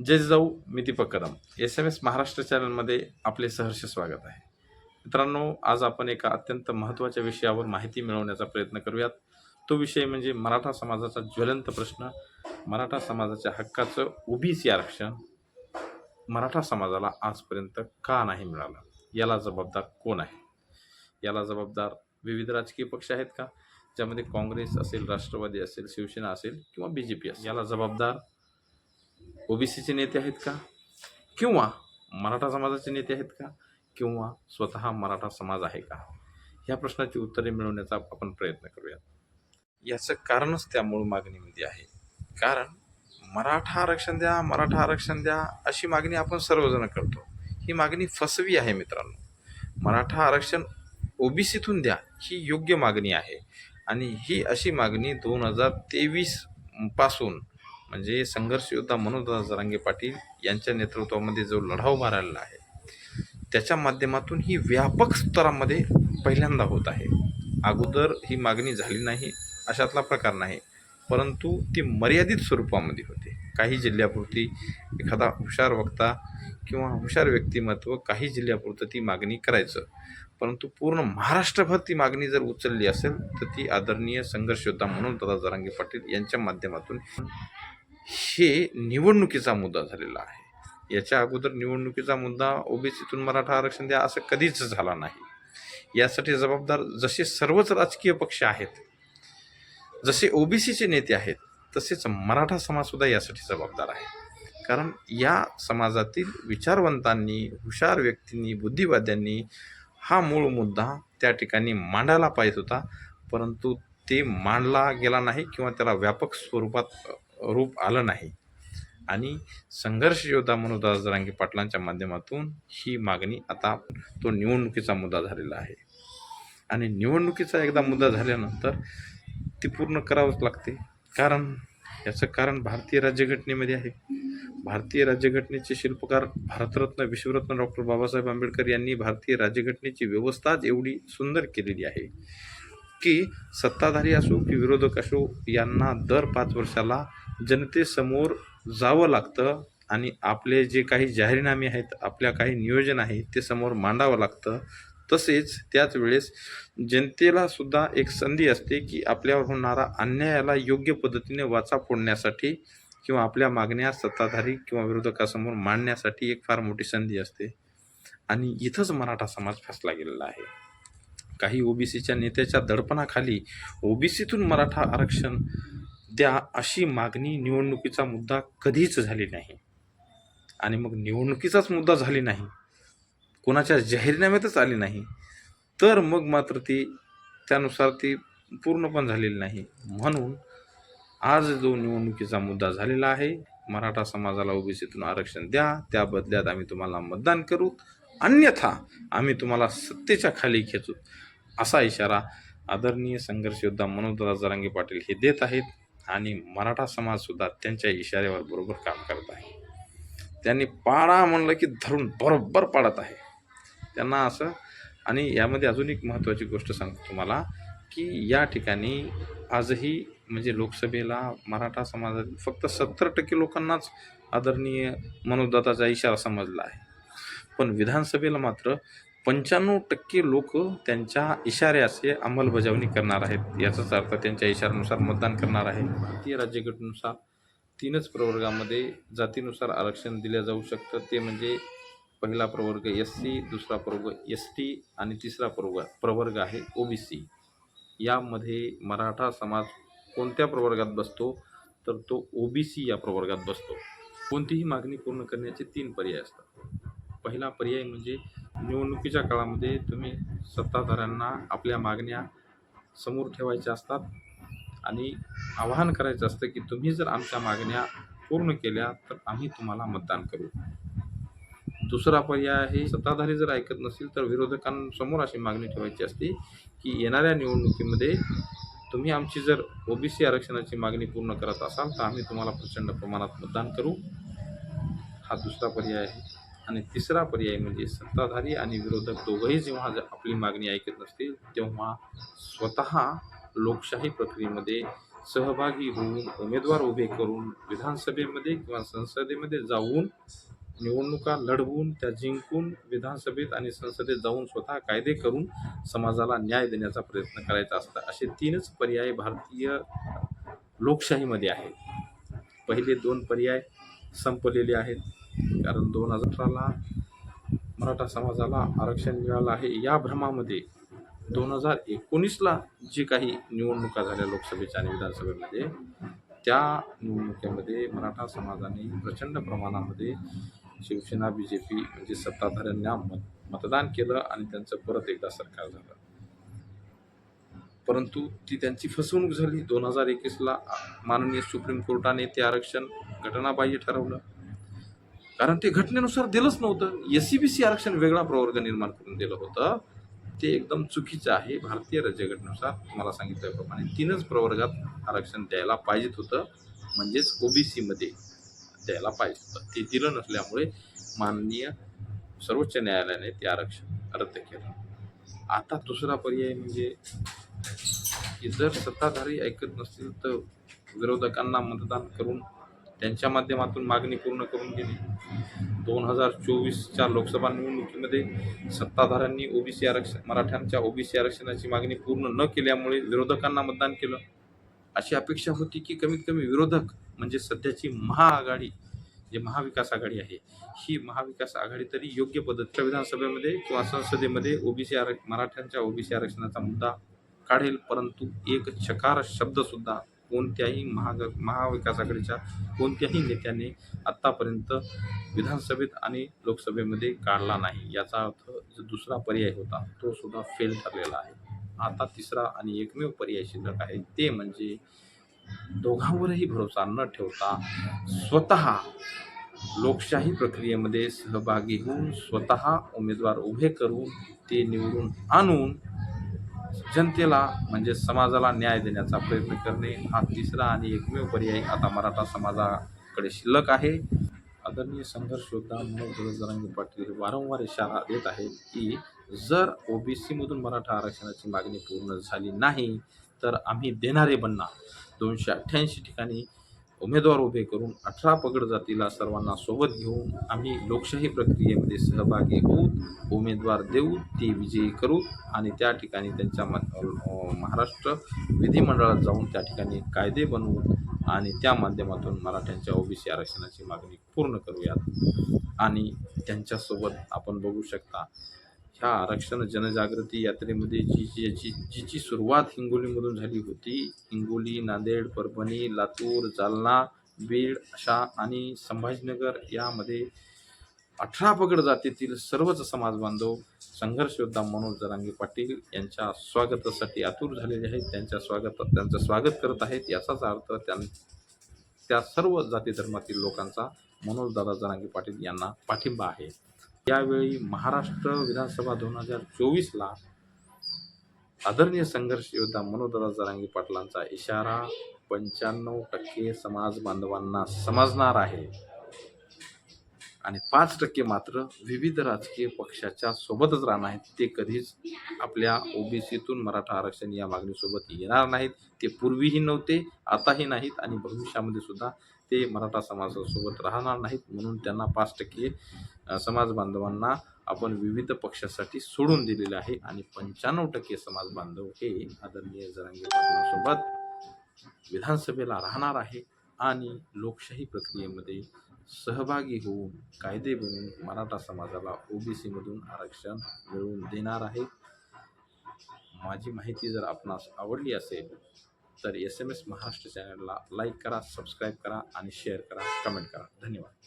जय जाऊ मी Deepak Kadam. S M S Maharashtra चॅनलमध्ये आपले सहर्ष स्वागत आहे. मित्रांनो आज आपण एका अत्यंत महत्त्वाच्या विषयावर माहिती मिळवण्याचा प्रयत्न करूयात. तो विषय म्हणजे मराठा समाजाचा ज्वलंत प्रश्न मराठा समाजाच्या हक्काचं ओबीसी आरक्षण. मराठा समाजाला आजपर्यंत का नाही मिळालं? याला जबाबदार कोण आहे? याला जबाबदार विविध राजकीय पक्ष आहेत का? ज्यामध्ये काँग्रेस असेल राष्ट्रवादी असेल शिवसेना असेल किंवा बी जे पी असेल. याला जबाबदार ओबीसीचे नेते आहेत का? किंवा मराठा समाजाचे नेते आहेत का? किंवा स्वतः मराठा समाज आहे का? ह्या प्रश्नाची उत्तरे मिळवण्याचा आपण प्रयत्न करूया याचं कारणच त्या मूळ मागणीमध्ये आहे. कारण मराठा आरक्षण द्या मराठा आरक्षण द्या अशी मागणी आपण सर्वजण करतो. ही मागणी फसवी आहे मित्रांनो. मराठा आरक्षण ओबीसीतून द्या ही योग्य मागणी आहे. आणि ही अशी मागणी दोन हजार तेवीसपासून म्हणजे संघर्ष योद्धा मनोजदादा जरांगे पाटील यांच्या नेतृत्वामध्ये जो लढाव मारायला आहे त्याच्या माध्यमातून ही व्यापक स्तरामध्ये पहिल्यांदा होत आहे. अगोदर ही मागणी झाली नाही अशातला प्रकार नाही परंतु ती मर्यादित स्वरूपामध्ये होते. काही जिल्ह्यापुरती एखादा हुशार वक्ता किंवा हुशार व्यक्तिमत्व काही जिल्ह्यापुरतं ती मागणी करायचं. परंतु पूर्ण महाराष्ट्रभर ती मागणी जर उचलली असेल तर ती आदरणीय संघर्ष योद्धा म्हणून दादा जरांगे पाटील यांच्या माध्यमातून हे निवडणुकीचा मुद्दा झालेला आहे. याच्या अगोदर निवडणुकीचा मुद्दा ओबीसीतून मराठा आरक्षण द्या असं कधीच झाला नाही. यासाठी जबाबदार जसे सर्वच राजकीय पक्ष आहेत जसे ओबीसीचे नेते आहेत तसेच मराठा समाजसुद्धा यासाठी जबाबदार आहे. कारण या समाजातील विचारवंतांनी हुशार व्यक्तींनी बुद्धिवाद्यांनी हा मूळ मुद्दा त्या ठिकाणी मांडायला पाहिजे होता. परंतु ते मांडला गेला नाही किंवा त्याला व्यापक स्वरूपात रूप आलं नाही. आणि संघर्ष योद्धा मनोदास जरांगे पाटलांच्या माध्यमातून ही मागणी आता तो निवडणुकीचा मुद्दा झालेला आहे. आणि निवडणुकीचा एकदा मुद्दा झाल्यानंतर ती पूर्ण करावंच लागते. कारण याचं कारण भारतीय राज्यघटनेमध्ये आहे. भारतीय राज्यघटनेचे शिल्पकार भारतरत्न विश्वरत्न डॉक्टर बाबासाहेब आंबेडकर यांनी भारतीय राज्यघटनेची व्यवस्थाच एवढी सुंदर केलेली आहे की सत्ताधारी असो की विरोधक असो यांना दर पाच वर्षाला जनतेसमोर जावं लागतं आणि आपले जे काही जाहीरनामे आहेत आपल्या काही नियोजन आहे ते समोर मांडावं लागतं. तसेच त्याच वेळेस जनतेला सुद्धा एक संधी असते की आपल्यावर होणारा अन्यायाला योग्य पद्धतीने वाचा फोडण्यासाठी किंवा आपल्या मागण्या सत्ताधारी किंवा विरोधकासमोर मांडण्यासाठी एक फार मोठी संधी असते. आणि इथंच मराठा समाज फसला गेलेला आहे. काही ओबीसीच्या नेत्याच्या दडपणाखाली ओबीसीतून मराठा आरक्षण द्या अशी मागणी निवडणुकीचा मुद्दा कधीच झाली नाही. आणि मग निवडणुकीचाच मुद्दा झाली नाही. कोणाच्या जाहीरनाम्यातच आली नाही. तर मग मात्र ती त्यानुसार ती पूर्ण पण झालेली नाही. म्हणून आज जो निवडणुकीचा मुद्दा झालेला आहे मराठा समाजाला ओबीसीतून आरक्षण द्या त्या बदल्यात आम्ही तुम्हाला मतदान करू. अन्यथा आम्ही तुम्हाला सत्तेच्या खाली खेचू. असा इशारा आदरणीय संघर्ष योद्धा मनोजदादा जरांगे पाटील हे देत आहेत. आणि मराठा समाजसुद्धा त्यांच्या इशाऱ्यावर बरोबर काम करत आहे. त्यांनी पाडा म्हणलं की धरून बरोबर पाडत आहे. त्यांना असं आणि यामध्ये अजून एक महत्त्वाची गोष्ट सांगतो तुम्हाला की या ठिकाणी आजही म्हणजे लोकसभेला मराठा समाजातील फक्त सत्तर टक्के लोकांनाच आदरणीय मनोदाताचा इशारा समजला आहे. पण विधानसभेला मात्र पंच्याण्णव टक्के लोक त्यांच्या इशाऱ्याचे अंमलबजावणी करणार आहेत. याचाच अर्थ त्यांच्या इशाऱ्यानुसार मतदान करणार आहे. भारतीय राज्यघटनेनुसार तीनच प्रवर्गामध्ये जातीनुसार आरक्षण दिले जाऊ शकतं. ते म्हणजे पहिला प्रवर्ग एस सी दुसरा प्रवर्ग एस टी आणि तिसरा प्रवर्ग प्रवर्ग आहे ओ बी सी यामध्ये मराठा समाज कोणत्या प्रवर्गात बसतो? तर तो ओ बी सी या प्रवर्गात बसतो. कोणतीही मागणी पूर्ण करण्याचे तीन पर्याय असतात. पहिला पर्याय म्हणजे निवडणुकीच्या काळामध्ये तुम्ही सत्ताधाऱ्यांना आपल्या मागण्या समोर ठेवायच्या असतात आणि आवाहन करायचं असतं की तुम्ही जर आमच्या मागण्या पूर्ण केल्या तर आम्ही तुम्हाला मतदान करू. दुसरा पर्याय आहे सत्ताधारी जर ऐकत नसेल तर विरोधकांसमोर अशी मागणी ठेवायची असते की येणाऱ्या निवडणुकीमध्ये तुम्ही आमची जर ओबीसी आरक्षणाची मागणी पूर्ण करत असाल तर आम्ही तुम्हाला प्रचंड प्रमाणात मतदान करू. हा दुसरा पर्याय आहे. आणि तिसरा पर्याय म्हणजे सत्ताधारी आणि विरोधक दोघंही जेव्हा ज- आपली मागणी ऐकत नसतील तेव्हा स्वतः लोकशाही प्रक्रियेमध्ये सहभागी होऊन उमेदवार उभे करून विधानसभेमध्ये किंवा संसदेमध्ये जाऊन निवडणुका लढवून त्या जिंकून विधानसभेत आणि संसदेत जाऊन स्वतः कायदे करून समाजाला न्याय देण्याचा प्रयत्न करायचा असता असे तीनच पर्याय भारतीय लोकशाहीमध्ये आहेत. पहिले दोन पर्याय संपलेले आहेत. कारण दोन हजार अठराला मराठा समाजाला आरक्षण मिळालं आहे. या भ्रमामध्ये दोन हजार एकोणीसला जी काही निवडणुका झाल्या लोकसभेच्या आणि विधानसभेमध्ये त्या निवडणुकीमध्ये मराठा समाजाने प्रचंड प्रमाणामध्ये शिवसेना बी जे पी म्हणजे सत्ताधाऱ्यांना मत मतदान केलं आणि त्यांचं परत एकदा सरकार झालं. परंतु ती त्यांची फसवणूक झाली. दोन हजार एकवीसला माननीय सुप्रीम कोर्टाने ते आरक्षण घटनाबाह्य ठरवलं. कारण ते घटनेनुसार दिलंच नव्हतं. एस सी बी सी आरक्षण वेगळा प्रवर्ग निर्माण करून दिलं होतं. ते एकदम चुकीचं आहे. भारतीय राज्यघटनेनुसार तुम्हाला सांगितल्याप्रमाणे तीनच प्रवर्गात आरक्षण द्यायला पाहिजेत होतं. म्हणजेच ओबीसीमध्ये द्यायला पाहिजे होतं. ते दिलं नसल्यामुळे माननीय सर्वोच्च न्यायालयाने ते आरक्षण रद्द केलं. आता दुसरा पर्याय म्हणजे की जर सत्ताधारी ऐकत नसतील तर विरोधकांना मतदान करून त्यांच्या माध्यमातून मागणी पूर्ण करून गेली दोन हजार चोवीसच्या लोकसभा निवडणुकीमध्ये सत्ताधाऱ्यांनी ओबीसी आरक्षण मराठ्यांच्या ओबीसी आरक्षणाची मागणी पूर्ण न केल्यामुळे विरोधकांना मतदान केलं. अशी अपेक्षा होती की कमीत कमी विरोधक म्हणजे सध्याची महाआघाडी जे महाविकास आघाडी आहे ही महाविकास आघाडी तरी योग्य पद्धतीच्या विधानसभेमध्ये किंवा संसदेमध्ये ओबीसी आरक्ष मराठ्यांच्या ओबीसी आरक्षणाचा मुद्दा काढेल परंतु एक चकार शब्दसुद्धा कोणत्याही महाग महाविकास आघाडीच्या कोणत्याही नेत्याने आत्तापर्यंत विधानसभेत आणि लोकसभेमध्ये काढला नाही. याचा अर्थ जो दुसरा पर्याय होता तो सुद्धा फेल ठरलेला आहे. आता तिसरा आणि एकमेव पर्याय शिल्लक आहे ते म्हणजे दोघांवरही भरोसा न ठेवता स्वतः लोकशाही प्रक्रियेमध्ये सहभागी होऊन स्वतः उमेदवार उभे करून ते निवडून आणून जनतेला म्हणजे समाजाला न्याय देण्याचा प्रयत्न करणे हा तिसरा आणि एकमेव पर्याय आता मराठा समाजाकडे शिल्लक आहे. आदरणीय संघर्ष योद्धा मनोज पाटील हे वारंवार इशारा देत आहेत की जर ओबीसीमधून मराठा आरक्षणाची मागणी पूर्ण झाली नाही तर आम्ही देणारे बनणार. दोनशे अठ्ठ्याऐंशी ठिकाणी उमेदवार उभे करून अठरा पगड जातीला सर्वांना सोबत घेऊन आम्ही लोकशाही प्रक्रियेमध्ये सहभागी होऊ उमेदवार देऊ ते विजयी करू आणि त्या ठिकाणी त्यांच्या म महाराष्ट्र विधिमंडळात जाऊन त्या ठिकाणी कायदे बनवू आणि त्या माध्यमातून मराठ्यांच्या ओबीसी आरक्षणाची मागणी पूर्ण करूयात. आणि त्यांच्यासोबत आपण बघू शकता ह्या आरक्षण जनजागृती यात्रेमध्ये जी जी याची जिची सुरुवात हिंगोलीमधून झाली होती हिंगोली नांदेड परभणी लातूर जालना बीड अशा आणि संभाजीनगर यामध्ये अठरा पगड जातीतील सर्वच समाज बांधव संघर्षयोद्धा मनोज जरांगे पाटील यांच्या स्वागतासाठी आतुर झालेले आहेत. त्यांच्या स्वागत त्यांचं स्वागत करत आहेत. याचाच अर्थ त्यां त्या सर्व जाती धर्मातील लोकांचा मनोज दादा जरांगे पाटील यांना पाठिंबा आहे. यावेळी महाराष्ट्र विधानसभा दोन हजार चोवीसला आदरणीय संघर्ष योद्धा मनोदरा जरांगी पाटलांचा इशारा पंच्याण्णव टक्के समाज बांधवांना समजणार आहे. आणि पाच टक्के मात्र विविध राजकीय पक्षाच्या सोबतच राहणार आहेत. ते कधीच आपल्या ओबीसीतून मराठा आरक्षण या मागणीसोबत येणार नाहीत. ते पूर्वीही नव्हते आताही नाहीत आणि भविष्यामध्ये सुद्धा ते मराठा समाजासोबत राहणार नाहीत. म्हणून त्यांना पाच टक्के समाज बांधवांना आपण विविध पक्षासाठी सोडून दिलेले आहे आणि पंच्याण्णव टक्के समाज बांधव हे आदरणीय जरांगे पाटलांसोबत विधानसभेला राहणार आहे आणि लोकशाही प्रक्रियेमध्ये सहभागी होऊन कायदे बनवून मराठा समाजाला ओबीसीमधून आरक्षण मिळवून देणार आहे. माझी माहिती जर आपणास आवडली असेल तर एस एम एस महाराष्ट्र चॅनलला लाईक करा सबस्क्राईब करा आणि शेअर करा. कमेंट करा. धन्यवाद.